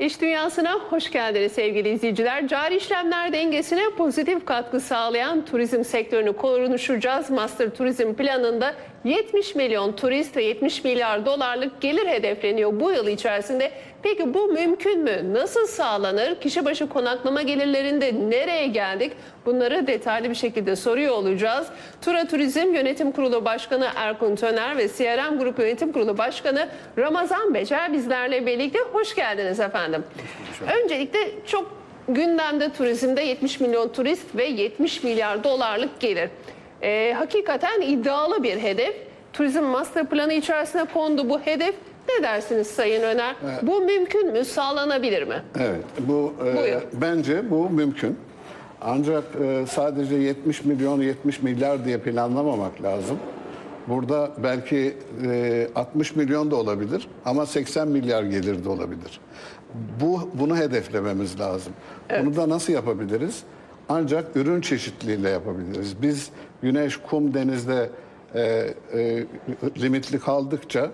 İş dünyasına hoş geldiniz sevgili izleyiciler. Cari işlemler dengesine pozitif katkı sağlayan turizm sektörünü konuşacağız. Master Turizm planında 70 milyon turist ve 70 milyar dolarlık gelir hedefleniyor bu yıl içerisinde. Peki bu mümkün mü? Nasıl sağlanır? Kişi başı konaklama gelirlerinde nereye geldik? Bunları detaylı bir şekilde soruyor olacağız. Tura Turizm Yönetim Kurulu Başkanı Erkun Töner ve CRM Grup Yönetim Kurulu Başkanı Ramazan Becer bizlerle birlikte. Hoş geldiniz efendim. Öncelikle çok gündemde turizmde 70 milyon turist ve 70 milyar dolarlık gelir. Ee, hakikaten iddialı bir hedef. Turizm Master Planı içerisine kondu bu hedef. Ne dersiniz Sayın Öner? Bu mümkün mü? Sağlanabilir mi? Evet, bu e, Buyur. bence bu mümkün. Ancak e, sadece 70 milyon 70 milyar diye planlamamak lazım. Burada belki e, 60 milyon da olabilir ama 80 milyar gelir de olabilir. Bu bunu hedeflememiz lazım. Bunu da nasıl yapabiliriz? Ancak ürün çeşitliliğiyle yapabiliriz. Biz güneş, kum, denizde e, e, limitli kaldıkça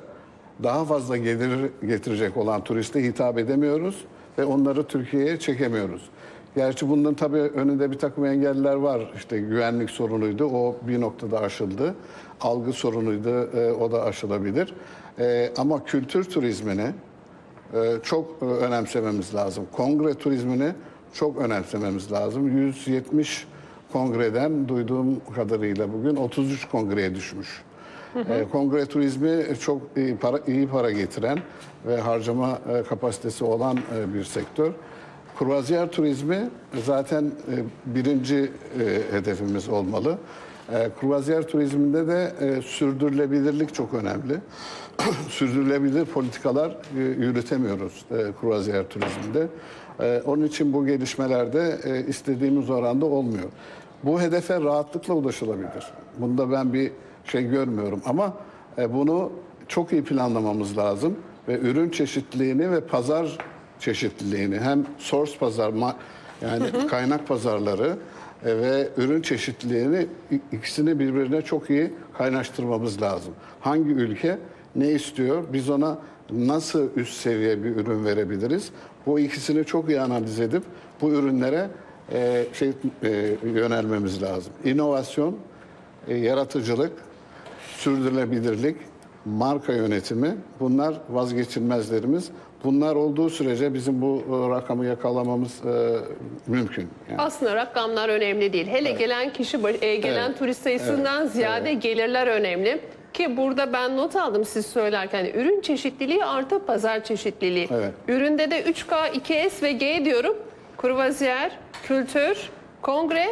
daha fazla gelir getirecek olan turiste hitap edemiyoruz ve onları Türkiye'ye çekemiyoruz. Gerçi bunun tabii önünde bir takım engeller var. İşte güvenlik sorunuydu, o bir noktada aşıldı. Algı sorunuydu, e, o da aşılabilir. E, ama kültür turizmini e, çok önemsememiz lazım. Kongre turizmini çok önemsememiz lazım. 170 kongreden duyduğum kadarıyla bugün 33 kongreye düşmüş. E, Kongre turizmi çok iyi para, iyi para getiren ve harcama e, kapasitesi olan e, bir sektör. Kruvaziyer turizmi zaten e, birinci e, hedefimiz olmalı. E, Kruvaziyer turizminde de e, sürdürülebilirlik çok önemli. Sürdürülebilir politikalar e, yürütemiyoruz e, kruvaziyer turizminde. E, Onun için bu gelişmelerde e, istediğimiz oranda olmuyor. Bu hedefe rahatlıkla ulaşılabilir. Bunda ben bir şey görmüyorum ama e, bunu çok iyi planlamamız lazım ve ürün çeşitliliğini ve pazar çeşitliliğini hem source pazar yani kaynak pazarları e, ve ürün çeşitliliğini ikisini birbirine çok iyi kaynaştırmamız lazım. Hangi ülke ne istiyor? Biz ona nasıl üst seviye bir ürün verebiliriz? Bu ikisini çok iyi analiz edip bu ürünlere e, şey e, yönelmemiz lazım. İnovasyon, e, yaratıcılık, sürdürülebilirlik, marka yönetimi bunlar vazgeçilmezlerimiz. Bunlar olduğu sürece bizim bu e, rakamı yakalamamız e, mümkün. Yani. Aslında rakamlar önemli değil. Hele gelen kişi e, gelen Evet. turist sayısından ziyade gelirler önemli. Ki burada ben not aldım siz söylerken ürün çeşitliliği artı pazar çeşitliliği. Evet. Üründe de 3K, 2S ve G diyorum. Kruvaziyer, kültür, kongre,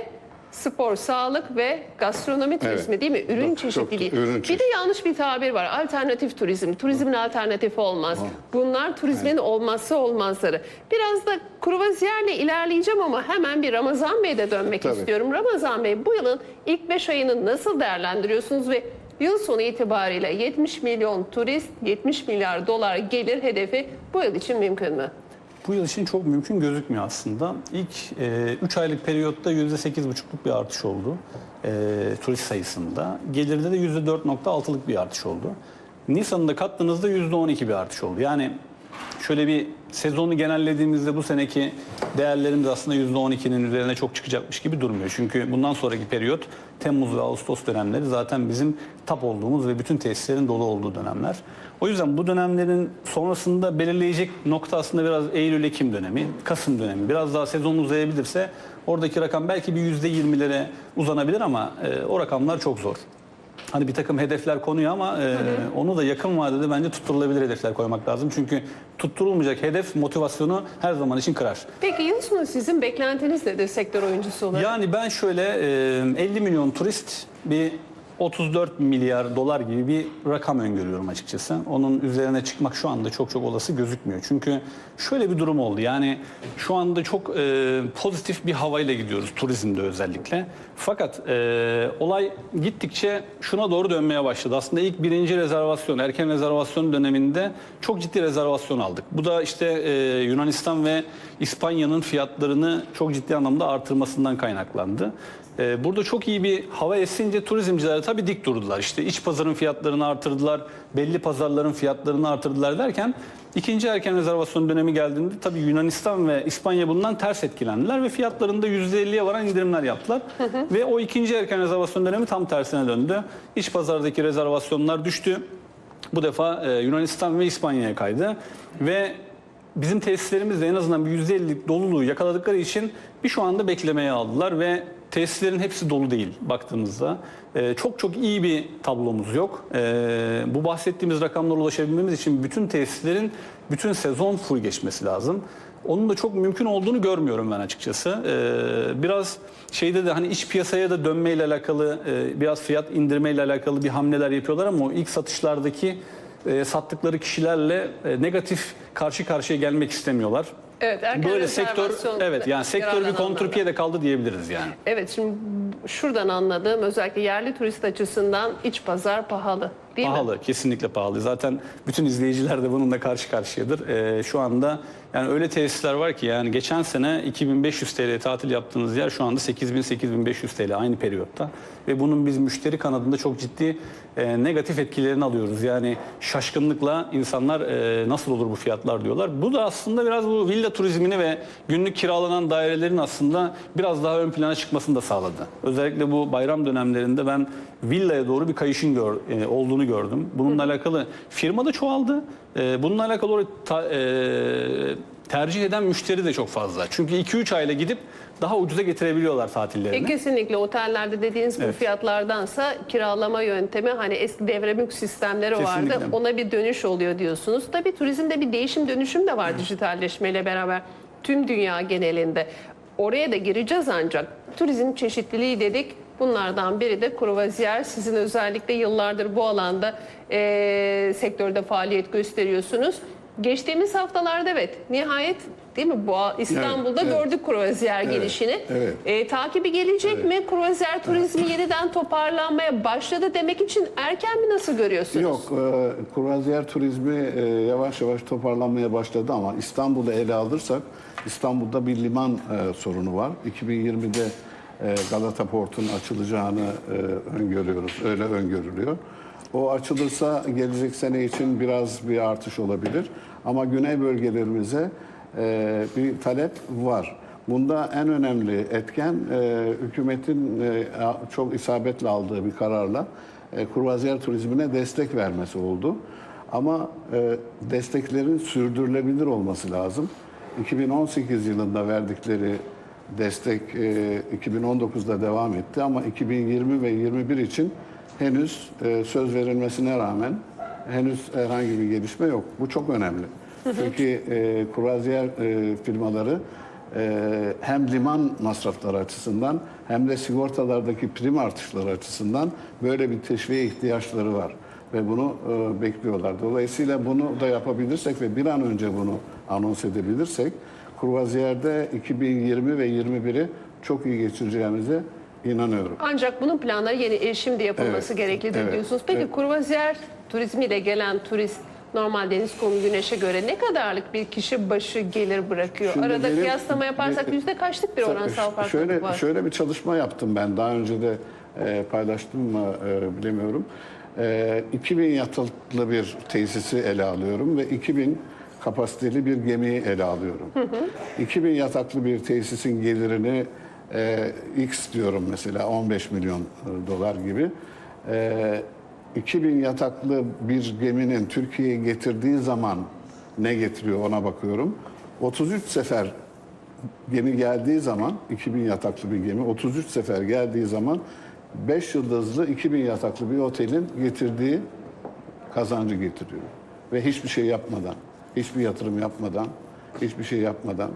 spor, sağlık ve gastronomi turizmi değil mi? Ürün Çok- çeşitliliği. çok- ürün bir de çeşitliliği. yanlış bir tabir var. Alternatif turizm. Turizmin alternatifi olmaz. Bunlar turizmin olmazsa olmazları. Biraz da kruvaziyerle ilerleyeceğim ama hemen bir Ramazan Bey'e de dönmek Tabii. istiyorum. Ramazan Bey bu yılın ilk 5 ayını nasıl değerlendiriyorsunuz ve yıl sonu itibariyle 70 milyon turist, 70 milyar dolar gelir hedefi bu yıl için mümkün mü? Bu yıl için çok mümkün gözükmüyor aslında. İlk 3 aylık periyotta %8,5'luk bir artış oldu e, turist sayısında. Gelirde de %4,6'lık bir artış oldu. Nisan'da kattığınızda %12 bir artış oldu. Yani şöyle bir sezonu genellediğimizde bu seneki değerlerimiz aslında %12'nin üzerine çok çıkacakmış gibi durmuyor. Çünkü bundan sonraki periyot Temmuz ve Ağustos dönemleri zaten bizim tap olduğumuz ve bütün tesislerin dolu olduğu dönemler. O yüzden bu dönemlerin sonrasında belirleyecek nokta aslında biraz Eylül-Ekim dönemi, Kasım dönemi. Biraz daha sezon uzayabilirse oradaki rakam belki bir %20'lere uzanabilir ama e, o rakamlar çok zor. Hani bir takım hedefler konuyor ama e, onu da yakın vadede bence tutturulabilir hedefler koymak lazım. Çünkü tutturulmayacak hedef motivasyonu her zaman için kırar. Peki yıl sonu sizin beklentiniz nedir sektör oyuncusu olarak? Yani ben şöyle e, 50 milyon turist bir 34 milyar dolar gibi bir rakam öngörüyorum açıkçası. Onun üzerine çıkmak şu anda çok çok olası gözükmüyor. Çünkü şöyle bir durum oldu. Yani şu anda çok e, pozitif bir havayla gidiyoruz turizmde özellikle. Fakat e, olay gittikçe şuna doğru dönmeye başladı. Aslında ilk birinci rezervasyon, erken rezervasyon döneminde çok ciddi rezervasyon aldık. Bu da işte e, Yunanistan ve İspanya'nın fiyatlarını çok ciddi anlamda artırmasından kaynaklandı. E, burada çok iyi bir hava esince turizmciler tabii dik durdular. İşte iç pazarın fiyatlarını artırdılar, belli pazarların fiyatlarını artırdılar derken ikinci erken rezervasyon dönemi geldiğinde tabii Yunanistan ve İspanya bundan ters etkilendiler ve fiyatlarında %50'ye varan indirimler yaptılar. Ve o ikinci erken rezervasyon dönemi tam tersine döndü. İç pazardaki rezervasyonlar düştü. Bu defa e, Yunanistan ve İspanya'ya kaydı ve bizim tesislerimiz de en azından bir %50'lik doluluğu yakaladıkları için bir şu anda beklemeye aldılar ve tesislerin hepsi dolu değil baktığımızda. E, çok çok iyi bir tablomuz yok. E, bu bahsettiğimiz rakamlara ulaşabilmemiz için bütün tesislerin bütün sezon full geçmesi lazım. Onun da çok mümkün olduğunu görmüyorum ben açıkçası. Ee, biraz şeyde de hani iç piyasaya da dönmeyle alakalı, e, biraz fiyat indirmeyle alakalı bir hamleler yapıyorlar ama o ilk satışlardaki e, sattıkları kişilerle e, negatif karşı karşıya gelmek istemiyorlar. Evet, erken Böyle sektör evet yani sektör bir kontrpiyede kaldı diyebiliriz yani. Evet şimdi şuradan anladığım özellikle yerli turist açısından iç pazar pahalı değil mi? pahalı, kesinlikle pahalı. Zaten bütün izleyiciler de bununla karşı karşıyadır. Ee, şu anda yani öyle tesisler var ki yani geçen sene 2500 TL tatil yaptığınız yer şu anda 8000-8500 TL aynı periyotta. Ve bunun biz müşteri kanadında çok ciddi e, negatif etkilerini alıyoruz. Yani şaşkınlıkla insanlar e, nasıl olur bu fiyatlar diyorlar. Bu da aslında biraz bu villa turizmini ve günlük kiralanan dairelerin aslında biraz daha ön plana çıkmasını da sağladı. Özellikle bu bayram dönemlerinde ben villaya doğru bir kayışın gör, e, olduğunu gördüm. Bununla alakalı firma da çoğaldı. E, bununla alakalı oraya ta- e, tercih eden müşteri de çok fazla. Çünkü 2-3 ayla gidip daha ucuza getirebiliyorlar tatillerini. E, kesinlikle otellerde dediğiniz bu Evet. fiyatlardansa kiralama yöntemi hani eski devre mülk sistemleri vardı. Kesinlikle. Ona bir dönüş oluyor diyorsunuz. Tabii turizmde bir değişim dönüşüm de var dijitalleşmeyle beraber tüm dünya genelinde. Oraya da gireceğiz ancak turizm çeşitliliği dedik. Bunlardan biri de kruvaziyer. Sizin özellikle yıllardır bu alanda e, sektörde faaliyet gösteriyorsunuz. Geçtiğimiz haftalarda evet nihayet değil mi bu İstanbul'da Evet, evet. gördük kruvaziyer Evet, gelişini. evet. E, takibi gelecek mi? Kruvaziyer turizmi yeniden toparlanmaya başladı demek için erken mi nasıl görüyorsunuz? Yok, e, kruvaziyer turizmi e, yavaş yavaş toparlanmaya başladı ama İstanbul'u ele alırsak İstanbul'da bir liman e, sorunu var. 2020'de e, Galata Port'un açılacağını e, öngörüyoruz, öyle öngörülüyor. O açılırsa gelecek sene için biraz bir artış olabilir. Ama güney bölgelerimize e, bir talep var. Bunda en önemli etken e, hükümetin e, çok isabetle aldığı bir kararla e, kruvaziyer turizmine destek vermesi oldu. Ama e, desteklerin sürdürülebilir olması lazım. 2018 yılında verdikleri destek e, 2019'da devam etti ama 2020 ve 21 için henüz e, söz verilmesine rağmen henüz herhangi bir gelişme yok. Bu çok önemli. Çünkü e, kruvaziyer e, firmaları e, hem liman masrafları açısından hem de sigortalardaki prim artışları açısından böyle bir teşviğe ihtiyaçları var ve bunu e, bekliyorlar. Dolayısıyla bunu da yapabilirsek ve bir an önce bunu anons edebilirsek kruvaziyerde 2020 ve 21'i çok iyi geçireceğimize inanıyorum. Ancak bunun planları yeni şimdi yapılması Evet, gereklidir evet, diyorsunuz. Peki evet. kruvaziyer turizmiyle gelen turist normal deniz kumu güneşe göre ne kadarlık bir kişi başı gelir bırakıyor? Şimdi Arada benim- kıyaslama yaparsak yüzde kaçlık bir oransal farklılık şöyle, var? Şöyle bir çalışma yaptım ben. Daha önce de e, paylaştım mı e, bilemiyorum. E, 2000 yataklı bir tesisi ele alıyorum ve 2000 kapasiteli bir gemiyi ele alıyorum. 2000 yataklı bir tesisin gelirini e, X diyorum mesela 15 milyon dolar gibi. E, 2000 yataklı bir geminin Türkiye'ye getirdiği zaman ne getiriyor ona bakıyorum. 33 sefer gemi geldiği zaman 2000 yataklı bir gemi 33 sefer geldiği zaman 5 yıldızlı 2000 yataklı bir otelin getirdiği kazancı getiriyor. Ve hiçbir şey yapmadan, hiçbir yatırım yapmadan, hiçbir şey yapmadan.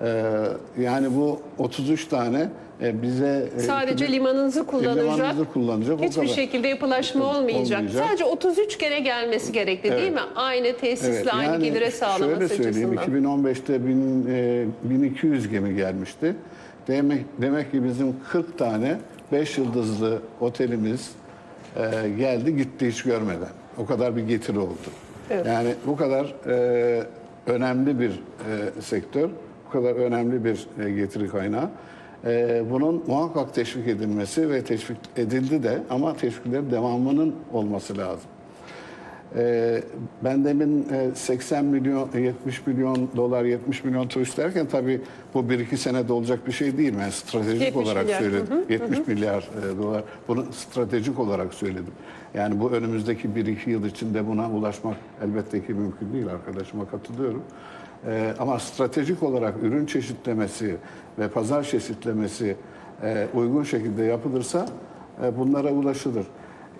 Ee, yani bu 33 tane e, bize e, Sadece 2000 limanınızı kullanacak. limanınızı kullanacak o Hiçbir kadar. şekilde yapılaşma olmayacak. Olmayacak. Sadece 33 kere gelmesi gerekli değil mi? Aynı tesisle Evet, aynı yani gelire sağlaması Şöyle söyleyeyim, açısından. 2015'te bin, e, 1200 gemi gelmişti. Demek, demek ki bizim 40 tane 5 yıldızlı otelimiz e, geldi gitti hiç görmeden. O kadar bir getiri oldu. Evet. Yani bu kadar e, önemli bir e, sektör, bu kadar önemli bir e, getiri kaynağı. E, bunun muhakkak teşvik edilmesi ve teşvik edildi de ama teşviklerin devamının olması lazım. Ee, ben demin e, 80 milyon, 70 milyon dolar, 70 milyon turist derken tabii bu 1-2 senede olacak bir şey değil. Ben stratejik 70 olarak milyar. söyledim. 70 milyar e, dolar. Bunu stratejik olarak söyledim. Yani bu önümüzdeki 1-2 yıl içinde buna ulaşmak elbette ki mümkün değil. Arkadaşıma katılıyorum. Ee, ama stratejik olarak ürün çeşitlemesi ve pazar çeşitlemesi e, uygun şekilde yapılırsa e, bunlara ulaşılır.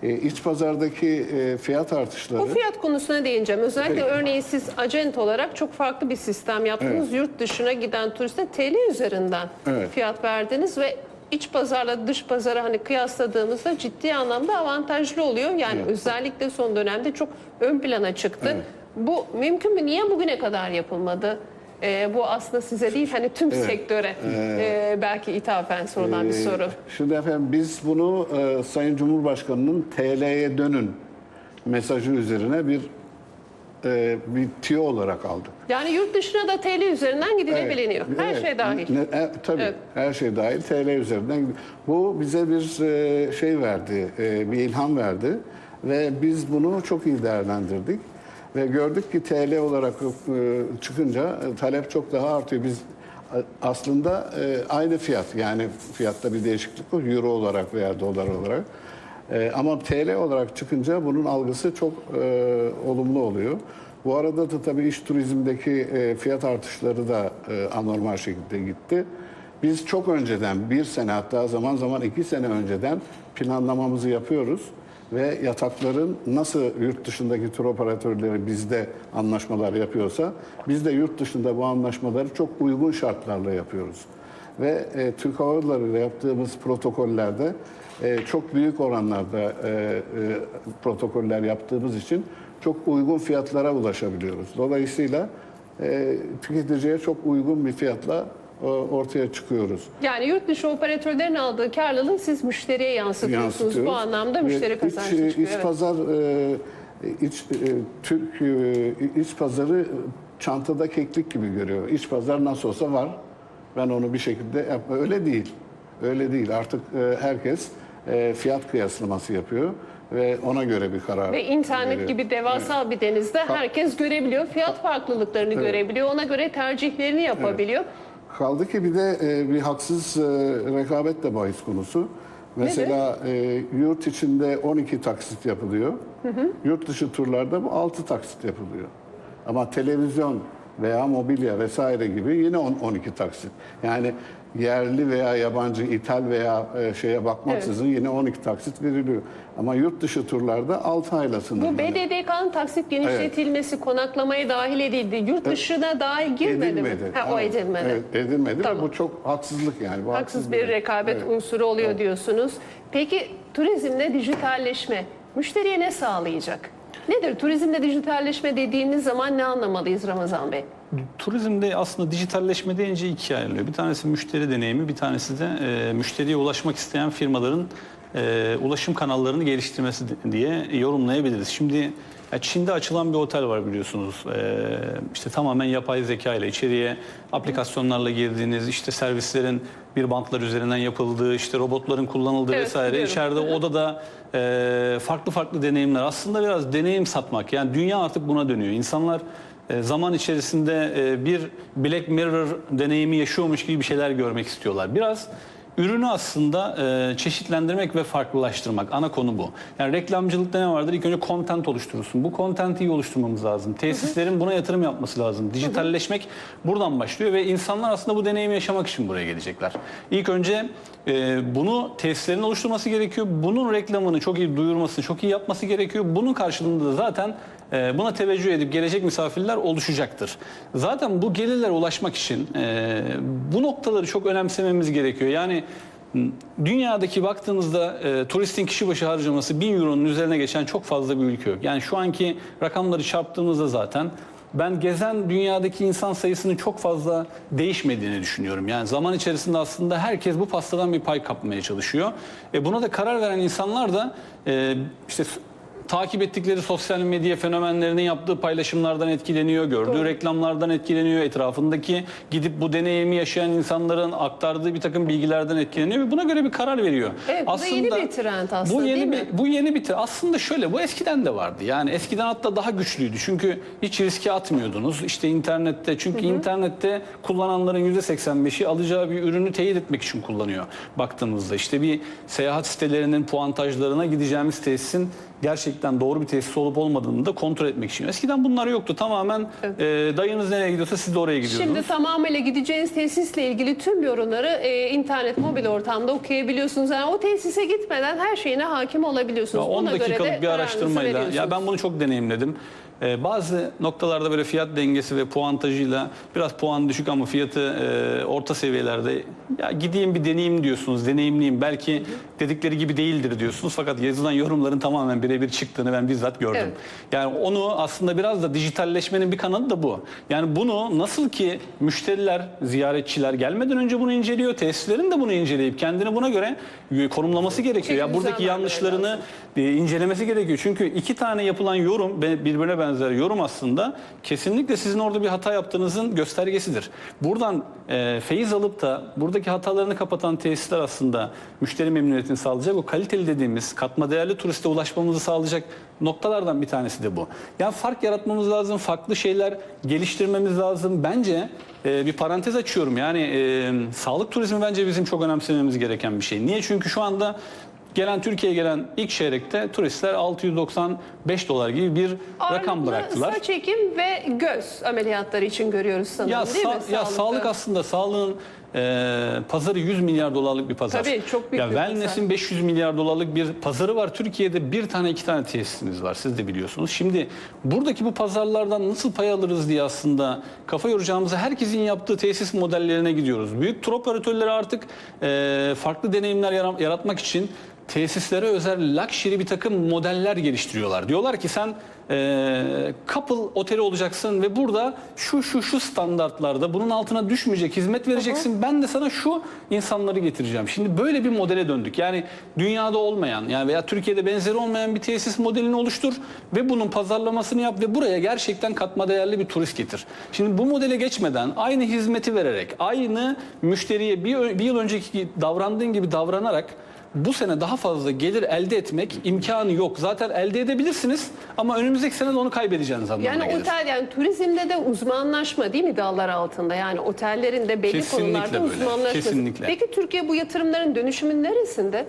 E, iç pazardaki e, fiyat artışları... Bu fiyat konusuna değineceğim. Özellikle Peki. örneğin siz acent olarak çok farklı bir sistem yaptınız. Yurt dışına giden turiste TL üzerinden Evet. fiyat verdiniz ve iç pazarla dış pazarı hani kıyasladığımızda ciddi anlamda avantajlı oluyor. Yani Evet. özellikle son dönemde çok ön plana çıktı. Evet. Bu mümkün mü? Niye bugüne kadar yapılmadı? Ee, bu aslında size değil hani tüm sektöre e, belki ithafen sorulan bir Ee, soru. Şimdi efendim biz bunu e, Sayın Cumhurbaşkanı'nın TL'ye dönün mesajı üzerine bir e, bir tüyo olarak aldık. Yani yurt dışına da TL üzerinden gidilebiliniyor. Her Evet. şey dahil. Ne- e, tabii Evet. her şey dahil TL üzerinden. Bu bize bir e, şey verdi, e, bir ilham verdi ve biz bunu çok iyi değerlendirdik. Ve gördük ki TL olarak e, çıkınca e, talep çok daha artıyor. Biz aslında e, aynı fiyat yani fiyatta bir değişiklik yok euro olarak veya dolar olarak. Ama TL olarak çıkınca bunun algısı çok olumlu oluyor. Bu arada da tabii iş turizmdeki fiyat artışları da anormal şekilde gitti. Biz çok önceden bir sene hatta zaman zaman iki sene önceden planlamamızı yapıyoruz ve yatakların nasıl yurt dışındaki tur operatörleri bizde anlaşmalar yapıyorsa biz de yurt dışında bu anlaşmaları çok uygun şartlarla yapıyoruz. Ve e, Türk Hava ile yaptığımız protokollerde e, çok büyük oranlarda e, e, protokoller yaptığımız için çok uygun fiyatlara ulaşabiliyoruz. Dolayısıyla e, tüketiciye çok uygun bir fiyatla ortaya çıkıyoruz. Yani yurt dışı operatörlerin aldığı karlılığı siz müşteriye yansıtıyorsunuz. yansıtıyoruz. Bu anlamda müşteri kazancı iç, çıkıyor. iç evet. pazar e, iç e, Türk e, iç pazarı çantada keklik gibi görüyor. İç pazar nasıl olsa var. Ben onu bir şekilde yap öyle değil. Öyle değil. Artık e, herkes e, fiyat kıyaslaması yapıyor ve ona göre bir karar Ve internet veriyor. gibi devasa bir denizde herkes görebiliyor. Fiyat farklılıklarını görebiliyor. Ona göre tercihlerini yapabiliyor. Kaldı ki bir de e, bir haksız e, rekabet de bahis konusu. Mesela e, yurt içinde 12 taksit yapılıyor. Yurt dışı turlarda bu 6 taksit yapılıyor. Ama televizyon veya mobilya vesaire gibi yine on- 12 taksit. Yani yerli veya yabancı, ithal veya e, şeye bakmaksızın yine 12 taksit veriliyor. Ama yurt dışı turlarda 6 ayla Bu sınırlı. BDDK'nın taksit genişletilmesi, konaklamaya dahil edildi. Yurt dışına dahil girmedi mi? Ha, o Evet, edilmedi. Evet, edilmedi Tamam. bu çok haksızlık yani. Bu Haksız bir rekabet Evet. unsuru oluyor diyorsunuz. Peki turizmde dijitalleşme müşteriye ne sağlayacak? Nedir turizmde dijitalleşme dediğimiz zaman ne anlamalıyız Ramazan Bey? Turizmde aslında dijitalleşme deyince ikiye ayrılıyor. Bir tanesi müşteri deneyimi, bir tanesi de e, müşteriye ulaşmak isteyen firmaların e, ulaşım kanallarını geliştirmesi di- diye yorumlayabiliriz. Şimdi Çin'de açılan bir otel var biliyorsunuz. E, işte tamamen yapay zeka ile içeriye aplikasyonlarla girdiğiniz, işte servislerin bir bantlar üzerinden yapıldığı, işte robotların kullanıldığı Evet, vesaire. biliyorum. İçeride odada e, farklı farklı deneyimler. Aslında biraz deneyim satmak. Yani dünya artık buna dönüyor. İnsanlar e, zaman içerisinde e, bir Black Mirror deneyimi yaşıyormuş gibi bir şeyler görmek istiyorlar. Biraz ürünü aslında e, çeşitlendirmek ve farklılaştırmak. Ana konu bu. Yani reklamcılıkta ne vardır? İlk önce content oluşturursun. Bu content'i iyi oluşturmamız lazım. Tesislerin buna yatırım yapması lazım. Dijitalleşmek buradan başlıyor ve insanlar aslında bu deneyimi yaşamak için buraya gelecekler. İlk önce e, bunu tesislerin oluşturması gerekiyor. Bunun reklamını çok iyi duyurmasını çok iyi yapması gerekiyor. Bunun karşılığında da zaten e, buna teveccüh edip gelecek misafirler oluşacaktır. Zaten bu gelirlere ulaşmak için e, bu noktaları çok önemsememiz gerekiyor. Yani dünyadaki baktığınızda e, turistin kişi başı harcaması 1000 euronun üzerine geçen çok fazla bir ülke yok. Yani şu anki rakamları çarptığımızda zaten ben gezen dünyadaki insan sayısının çok fazla değişmediğini düşünüyorum. Yani zaman içerisinde aslında herkes bu pastadan bir pay kapmaya çalışıyor. E buna da karar veren insanlar da e, işte takip ettikleri sosyal medya fenomenlerinin yaptığı paylaşımlardan etkileniyor, gördüğü reklamlardan etkileniyor, etrafındaki gidip bu deneyimi yaşayan insanların aktardığı bir takım bilgilerden etkileniyor ve buna göre bir karar veriyor. Evet, bu da yeni bir trend aslında, bu yeni değil bir, mi? Bu yeni bir trend. Aslında şöyle bu eskiden de vardı. Yani eskiden hatta daha güçlüydü. Çünkü hiç riske atmıyordunuz. İşte internette çünkü internette kullananların %85'i alacağı bir ürünü teyit etmek için kullanıyor. Baktığımızda işte bir seyahat sitelerinin puantajlarına gideceğimiz tesisin gerçekten doğru bir tesis olup olmadığını da kontrol etmek için. Eskiden bunlar yoktu. Tamamen e, dayınız nereye gidiyorsa siz de oraya gidiyordunuz. Şimdi tamamıyla gideceğiniz tesisle ilgili tüm yorumları e, internet, mobil ortamda okuyabiliyorsunuz. Yani o tesise gitmeden her şeyine hakim olabiliyorsunuz. Ya 10 Buna göre de dakikalık bir araştırmayla ya ben bunu çok deneyimledim. Ee, bazı noktalarda böyle fiyat dengesi ve puantajıyla biraz puan düşük ama fiyatı e, orta seviyelerde ya gideyim bir deneyeyim diyorsunuz, deneyimliyim. Belki dedikleri gibi değildir diyorsunuz fakat yazılan yorumların tamamen birebir çıktığını ben bizzat gördüm. Evet. Yani onu aslında biraz da dijitalleşmenin bir kanadı da bu. Yani bunu nasıl ki müşteriler, ziyaretçiler gelmeden önce bunu inceliyor, tesislerin de bunu inceleyip kendini buna göre konumlaması gerekiyor. Ya Çeki buradaki yanlışlarını e, incelemesi gerekiyor. Çünkü iki tane yapılan yorum birbirine benzer yorum aslında kesinlikle sizin orada bir hata yaptığınızın göstergesidir. Buradan e, feyiz alıp da buradaki hatalarını kapatan tesisler aslında müşteri memnuniyetini sağlayacak. O kaliteli dediğimiz katma değerli turiste ulaşmamızı sağlayacak noktalardan bir tanesi de bu. Yani fark yaratmamız lazım, farklı şeyler geliştirmemiz lazım. Bence e, bir parantez açıyorum. Yani e, sağlık turizmi bence bizim çok önemsememiz gereken bir şey. Niye? Çünkü şu anda Gelen Türkiye'ye gelen ilk çeyrekte turistler 695 dolar gibi bir rakam Ağırlıklı bıraktılar. Saç ekim ve göz ameliyatları için görüyoruz sanırım Ya, değil mi? sa- ya Sağlıkta. sağlık aslında sağlığın e, pazarı 100 milyar dolarlık bir pazar. Tabii, çok büyük ya bir pazar. Wellness'in 500 milyar dolarlık bir pazarı var. Türkiye'de bir tane iki tane tesisimiz var. Siz de biliyorsunuz. Şimdi buradaki bu pazarlardan nasıl pay alırız diye aslında kafa yoracağımızı herkesin yaptığı tesis modellerine gidiyoruz. Büyük tur operatörleri artık e, farklı deneyimler yara- yaratmak için tesislere özel luxury bir takım modeller geliştiriyorlar. Diyorlar ki sen e, couple oteli olacaksın ve burada şu şu şu standartlarda bunun altına düşmeyecek hizmet vereceksin. Ben de sana şu insanları getireceğim. Şimdi böyle bir modele döndük. Yani dünyada olmayan yani veya Türkiye'de benzeri olmayan bir tesis modelini oluştur ve bunun pazarlamasını yap ve buraya gerçekten katma değerli bir turist getir. Şimdi bu modele geçmeden aynı hizmeti vererek, aynı müşteriye bir, bir yıl önceki davrandığın gibi davranarak bu sene daha fazla gelir elde etmek imkanı yok. Zaten elde edebilirsiniz ama önümüzdeki sene de onu kaybedeceğiniz anlamına Yani gelir. otel yani turizmde de uzmanlaşma değil mi dallar altında? Yani otellerin de belli Kesinlikle konularda böyle, uzmanlaşması. kesinlikle. Peki Türkiye bu yatırımların dönüşümün neresinde?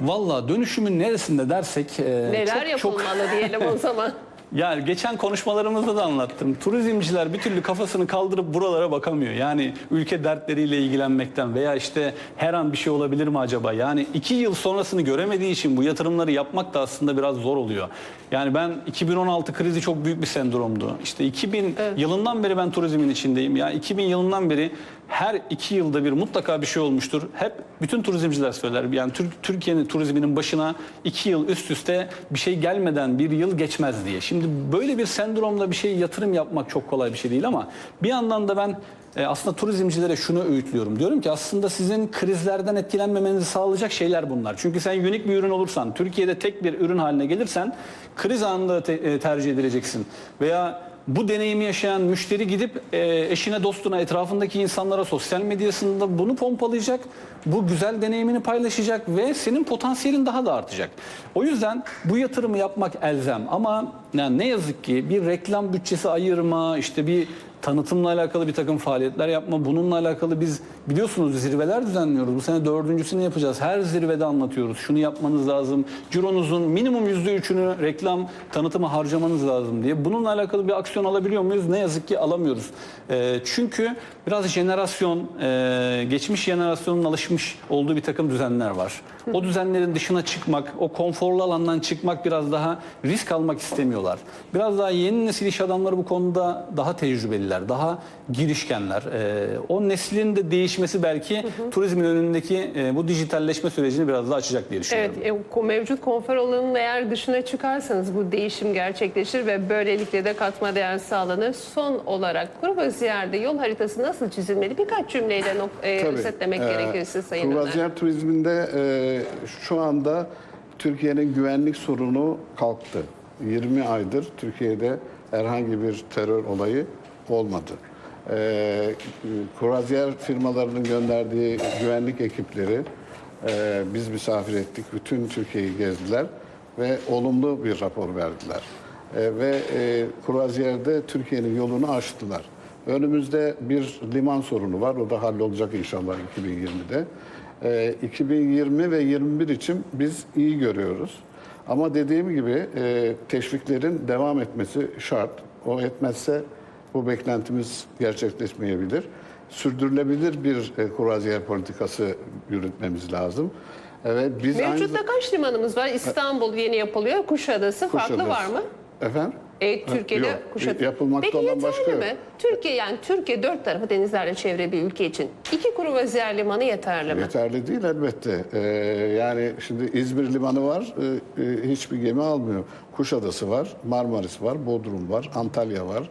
Valla dönüşümün neresinde dersek e, Neler çok, çok yapılmalı diyelim o zaman. Yani geçen konuşmalarımızda da anlattım. Turizmciler bir türlü kafasını kaldırıp buralara bakamıyor. Yani ülke dertleriyle ilgilenmekten veya işte her an bir şey olabilir mi acaba? Yani iki yıl sonrasını göremediği için bu yatırımları yapmak da aslında biraz zor oluyor. Yani ben 2016 krizi çok büyük bir sendromdu. İşte 2000 yılından beri ben turizmin içindeyim. Yani 2000 yılından beri her iki yılda bir mutlaka bir şey olmuştur. Hep bütün turizmciler söyler. Yani Türk, Türkiye'nin turizminin başına iki yıl üst üste bir şey gelmeden bir yıl geçmez diye. Şimdi böyle bir sendromla bir şey yatırım yapmak çok kolay bir şey değil ama bir yandan da ben e, aslında turizmcilere şunu öğütlüyorum. Diyorum ki aslında sizin krizlerden etkilenmemenizi sağlayacak şeyler bunlar. Çünkü sen unik bir ürün olursan, Türkiye'de tek bir ürün haline gelirsen kriz anında te- e, tercih edileceksin. Veya bu deneyimi yaşayan müşteri gidip e, eşine, dostuna, etrafındaki insanlara sosyal medyasında bunu pompalayacak. Bu güzel deneyimini paylaşacak ve senin potansiyelin daha da artacak. O yüzden bu yatırımı yapmak elzem ama yani ne yazık ki bir reklam bütçesi ayırma, işte bir tanıtımla alakalı bir takım faaliyetler yapma. Bununla alakalı biz biliyorsunuz zirveler düzenliyoruz. Bu sene dördüncüsünü yapacağız. Her zirvede anlatıyoruz. Şunu yapmanız lazım. Cironuzun minimum yüzde üçünü reklam tanıtıma harcamanız lazım diye. Bununla alakalı bir aksiyon alabiliyor muyuz? Ne yazık ki alamıyoruz. Ee, çünkü biraz jenerasyon, e, geçmiş jenerasyonun alışmış olduğu bir takım düzenler var. O düzenlerin dışına çıkmak, o konforlu alandan çıkmak biraz daha risk almak istemiyorlar. Biraz daha yeni nesil iş adamları bu konuda daha tecrübeliler, daha girişkenler. Ee, o neslin de değişmesi belki turizmin önündeki e, bu dijitalleşme sürecini biraz daha açacak diye düşünüyorum. Evet, e, mevcut konfor alanının eğer dışına çıkarsanız bu değişim gerçekleşir ve böylelikle de katma değer sağlanır. Son olarak Kruvaziyer'de yol haritası nasıl çizilmeli? Birkaç cümleyle nok- e, Tabii. özetlemek Ee, gerekirse Sayın Öner. Kruvaziyer turizminde e, şu anda Türkiye'nin güvenlik sorunu kalktı. 20 aydır Türkiye'de herhangi bir terör olayı olmadı. Ee, Kuraziyer firmalarının gönderdiği güvenlik ekipleri e, biz misafir ettik. Bütün Türkiye'yi gezdiler ve olumlu bir rapor verdiler. E, ve e, Kuraziyer'de Türkiye'nin yolunu açtılar. Önümüzde bir liman sorunu var. O da hallolacak inşallah 2020'de. E, 2020 ve 21 için biz iyi görüyoruz. Ama dediğim gibi e, teşviklerin devam etmesi şart. O etmezse bu beklentimiz gerçekleşmeyebilir. Sürdürülebilir bir e, kuraziyer politikası yürütmemiz lazım. Evet, biz aynı Mevcutta kaç limanımız var? İstanbul yeni yapılıyor. Kuşadası farklı Kuşadası. var mı? Efendim? E, Türkiye'de Yok, Kuşadası. yapılmakta Peki olan yeterli başka yok. mi? Türkiye yani Türkiye dört tarafı denizlerle çevrili bir ülke için. iki kruvaziyer limanı yeterli mi? Yeterli değil elbette. Ee, yani şimdi İzmir limanı var, ee, e, hiçbir gemi almıyor. Kuşadası var, Marmaris var, Bodrum var, Antalya var.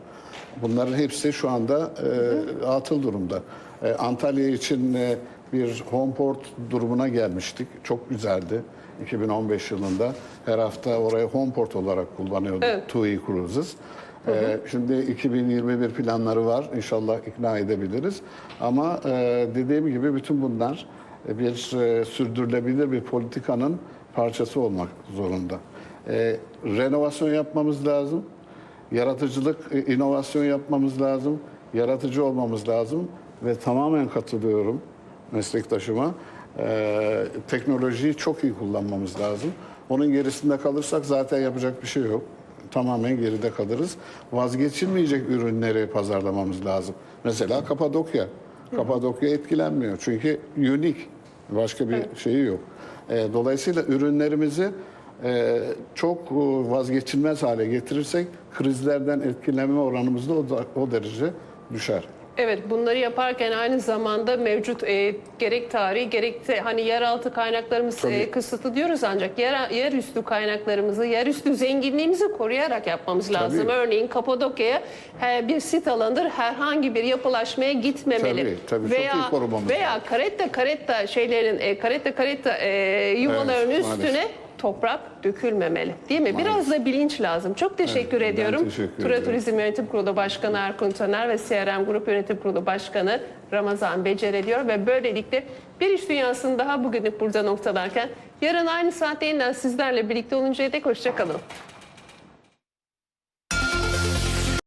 Bunların hepsi şu anda e, atıl durumda. E, Antalya için e, bir home port durumuna gelmiştik. Çok güzeldi. 2015 yılında her hafta orayı home port olarak kullanıyordu Evet. TUI Cruises. Ee, şimdi 2021 planları var. İnşallah ikna edebiliriz. Ama e, dediğim gibi bütün bunlar e, bir e, sürdürülebilir bir politikanın parçası olmak zorunda. E, renovasyon yapmamız lazım. Yaratıcılık, e, inovasyon yapmamız lazım. Yaratıcı olmamız lazım. Ve tamamen katılıyorum meslektaşıma. E, teknolojiyi çok iyi kullanmamız lazım. Onun gerisinde kalırsak zaten yapacak bir şey yok tamamen geride kalırız. Vazgeçilmeyecek ürünleri pazarlamamız lazım. Mesela Kapadokya. Kapadokya etkilenmiyor. Çünkü unik. Başka bir şeyi yok. E, dolayısıyla ürünlerimizi e, çok e, vazgeçilmez hale getirirsek krizlerden etkilenme oranımız da o, da- o derece düşer. Evet bunları yaparken aynı zamanda mevcut e, gerek tarihi gerek de hani yeraltı kaynaklarımız e, kısıtlı diyoruz ancak yer, yerüstü kaynaklarımızı, yerüstü zenginliğimizi koruyarak yapmamız lazım. Tabii. Örneğin Kapadokya'ya her bir sit alanıdır herhangi bir yapılaşmaya gitmemeli. Tabii, tabii. Çok veya, iyi korumamız Veya karetta karetta şeylerin e, karetta karetta e, yuvaların Evet, üstüne maalesef. Toprak dökülmemeli. Değil mi? Biraz da bilinç lazım. Çok teşekkür Evet, ediyorum. teşekkür Tura ediyorum. Turizm Yönetim Kurulu Başkanı Erkun Taner ve CRM Grup Yönetim Kurulu Başkanı Ramazan Becer ediyor ve böylelikle bir iş dünyasını daha bugünlük burada noktalarken yarın aynı saatte yeniden sizlerle birlikte oluncaya dek hoşçakalın.